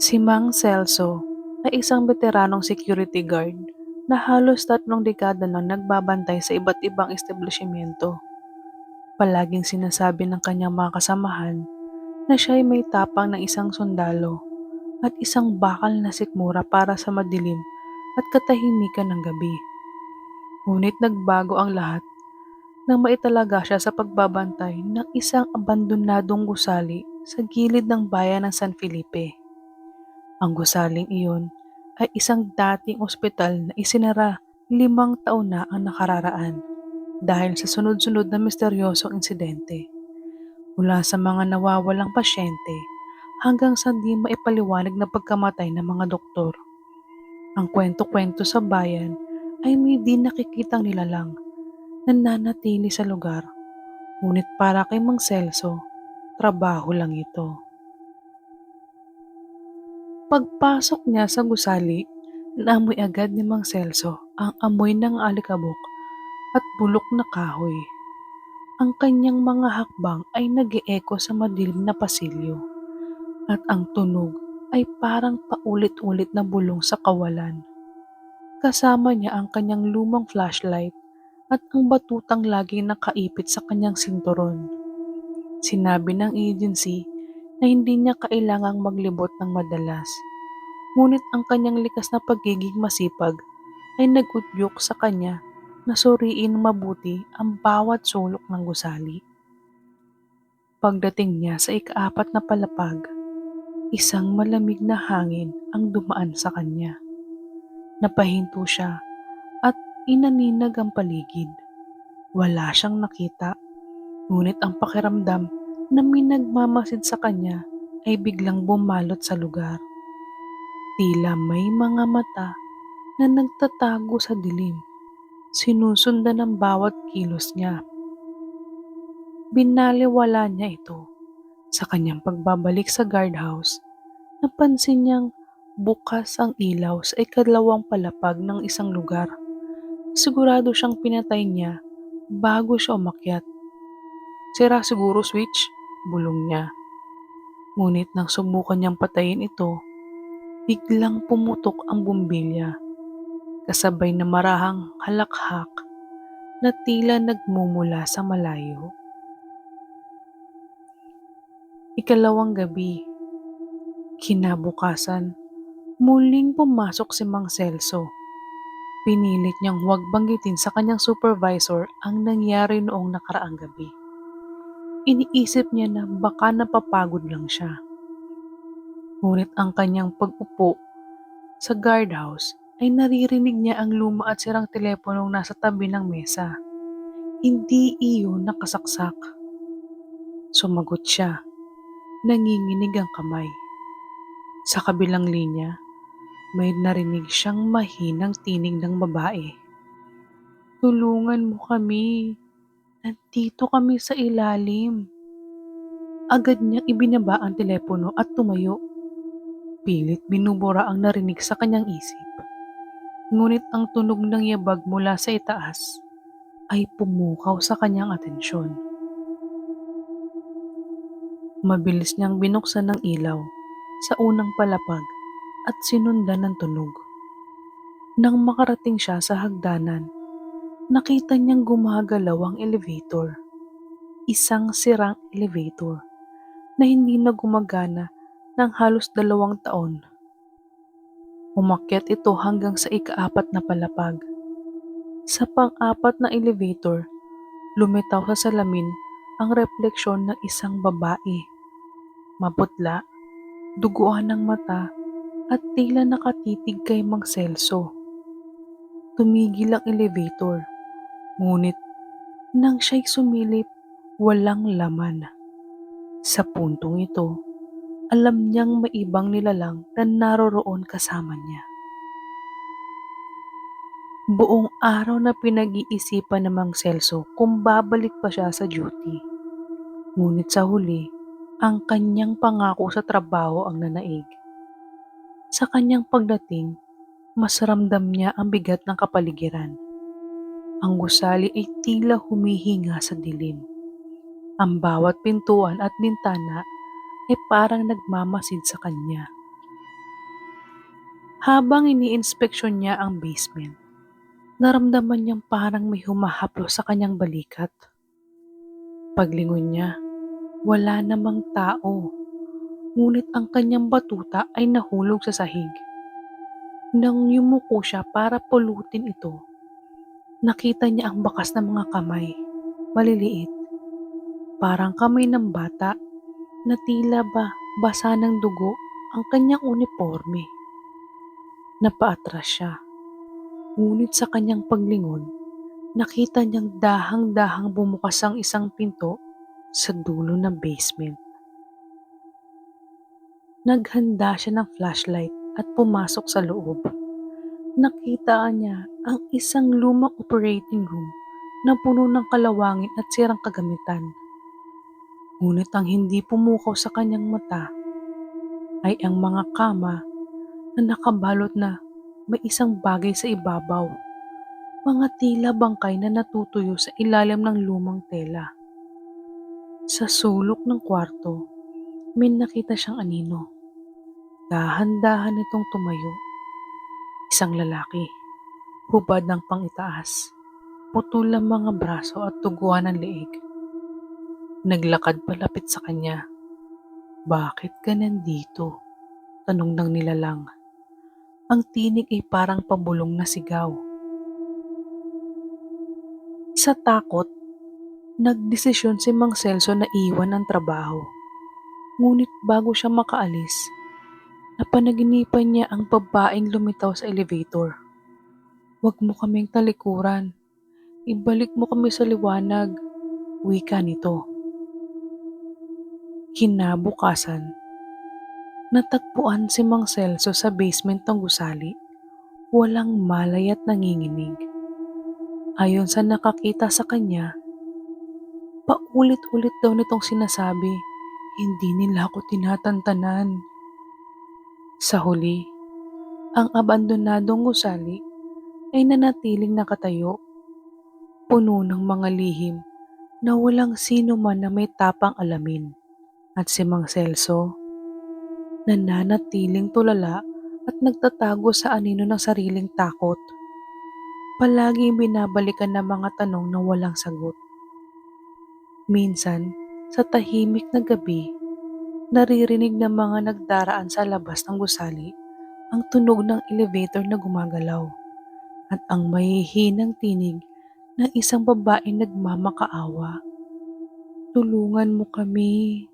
Si Mang Celso ay isang veteranong security guard na halos tatlong dekada nang nagbabantay sa iba't ibang establishmento. Palaging sinasabi ng kanyang mga kasamahan na siya ay may tapang ng isang sundalo at isang bakal na sikmura para sa madilim at katahimikan ng gabi. Ngunit nagbago ang lahat nang maitalaga siya sa pagbabantay ng isang abandonadong gusali sa gilid ng bayan ng San Felipe. Ang gusaling iyon ay isang dating ospital na isinara limang taon na ang nakararaan dahil sa sunod-sunod na misteryosong insidente. Mula sa mga nawawalang pasyente hanggang sa di maipaliwanag na pagkamatay ng mga doktor. Ang kwento-kwento sa bayan ay may di nakikitang nilalang na nanatili sa lugar. Ngunit para kay Mang Celso, trabaho lang ito. Pagpasok niya sa gusali, naamoy agad ni Mang Celso ang amoy ng alikabok at bulok na kahoy. Ang kanyang mga hakbang ay nag echo sa madilim na pasilyo at ang tunog ay parang paulit-ulit na bulong sa kawalan. Kasama niya ang kanyang lumang flashlight at ang batutang laging nakaipit sa kanyang sinturon. Sinabi ng agency na hindi niya kailangang maglibot ng madalas. Ngunit ang kanyang likas na pagiging masipag ay nagudyok sa kanya na suriin mabuti ang bawat sulok ng gusali. Pagdating niya sa ikaapat na palapag, isang malamig na hangin ang dumaan sa kanya. Napahinto siya at inaninag ang paligid. Wala siyang nakita, ngunit ang pakiramdam na may nagmamasid sa kanya ay biglang bumalot sa lugar. Tila may mga mata na nagtatago sa dilim. Sinusundan ng bawat kilos niya. Binaliwala niya ito. Sa kanyang pagbabalik sa guardhouse, napansin niyang bukas ang ilaw sa ikalawang palapag ng isang lugar. Sigurado siyang pinatay niya bago siya umakyat. Sira siguro switch bulong niya. Ngunit nang subukan niyang patayin ito, biglang pumutok ang bumbilya. Kasabay na marahang halakhak na tila nagmumula sa malayo. Ikalawang gabi, kinabukasan, muling pumasok si Mang Celso. Pinilit niyang huwag banggitin sa kanyang supervisor ang nangyari noong nakaraang gabi. Iniisip niya na baka napapagod lang siya. Ngunit ang kanyang pag-upo sa guardhouse ay naririnig niya ang luma at sirang teleponong nasa tabi ng mesa. Hindi iyon nakasaksak. Sumagot siya. Nanginginig ang kamay. Sa kabilang linya, may narinig siyang mahinang tinig ng babae. Tulungan mo kami. Nandito kami sa ilalim. Agad niyang ibinaba ang telepono at tumayo. Pilit binubura ang narinig sa kanyang isip. Ngunit ang tunog ng yabag mula sa itaas ay pumukaw sa kanyang atensyon. Mabilis niyang binuksan ng ilaw sa unang palapag at sinundan ng tunog. Nang makarating siya sa hagdanan, nakita niyang gumagalaw ang elevator. Isang sirang elevator na hindi na gumagana ng halos dalawang taon. Umakyat ito hanggang sa ikaapat na palapag. Sa pang-apat na elevator, lumitaw sa salamin ang refleksyon ng isang babae. Maputla, duguan ng mata at tila nakatitig kay Mang Celso. Tumigil ang elevator Ngunit nang siya'y sumilip, walang laman. Sa puntong ito, alam niyang may ibang nilalang na naroroon kasama niya. Buong araw na pinag-iisipan ng Mang Celso kung babalik pa siya sa duty. Ngunit sa huli, ang kanyang pangako sa trabaho ang nanaig. Sa kanyang pagdating, mas ramdam niya ang bigat ng kapaligiran ang gusali ay tila humihinga sa dilim. Ang bawat pintuan at bintana ay parang nagmamasid sa kanya. Habang iniinspeksyon niya ang basement, naramdaman niyang parang may humahaplo sa kanyang balikat. Paglingon niya, wala namang tao, ngunit ang kanyang batuta ay nahulog sa sahig. Nang yumuko siya para pulutin ito, nakita niya ang bakas ng mga kamay, maliliit, parang kamay ng bata na tila ba basa ng dugo ang kanyang uniforme. Napaatras siya, ngunit sa kanyang paglingon, nakita niyang dahang-dahang bumukas ang isang pinto sa dulo ng basement. Naghanda siya ng flashlight at pumasok sa loob. Nakita niya ang isang lumang operating room na puno ng kalawangin at sirang kagamitan. Ngunit ang hindi pumukaw sa kanyang mata ay ang mga kama na nakabalot na may isang bagay sa ibabaw. Mga tila bangkay na natutuyo sa ilalim ng lumang tela. Sa sulok ng kwarto, may nakita siyang anino. Dahan-dahan itong tumayo. Isang lalaki, hubad ng pangitaas, putol ang mga braso at tuguan ng leeg. Naglakad palapit sa kanya. Bakit ka nandito? Tanong ng nilalang. Ang tinig ay parang pabulong na sigaw. Sa takot, nagdesisyon si Mang Celso na iwan ang trabaho. Ngunit bago siya makaalis, napanaginipan niya ang babaeng lumitaw sa elevator. Huwag mo kaming talikuran. Ibalik mo kami sa liwanag. Wika nito. Kinabukasan, natagpuan si Mang Celso sa basement ng gusali. Walang malay at nanginginig. Ayon sa nakakita sa kanya, paulit-ulit daw nitong sinasabi, hindi nila ako tinatantanan. Sa huli, ang abandonadong gusali ay nanatiling nakatayo, puno ng mga lihim na walang sino man na may tapang alamin. At si Mang Celso, nananatiling tulala at nagtatago sa anino ng sariling takot. Palaging binabalikan ng mga tanong na walang sagot. Minsan, sa tahimik na gabi, naririnig ng mga nagdaraan sa labas ng gusali ang tunog ng elevator na gumagalaw at ang mahihinang tinig ng isang babaeng nagmamakaawa. Tulungan mo kami.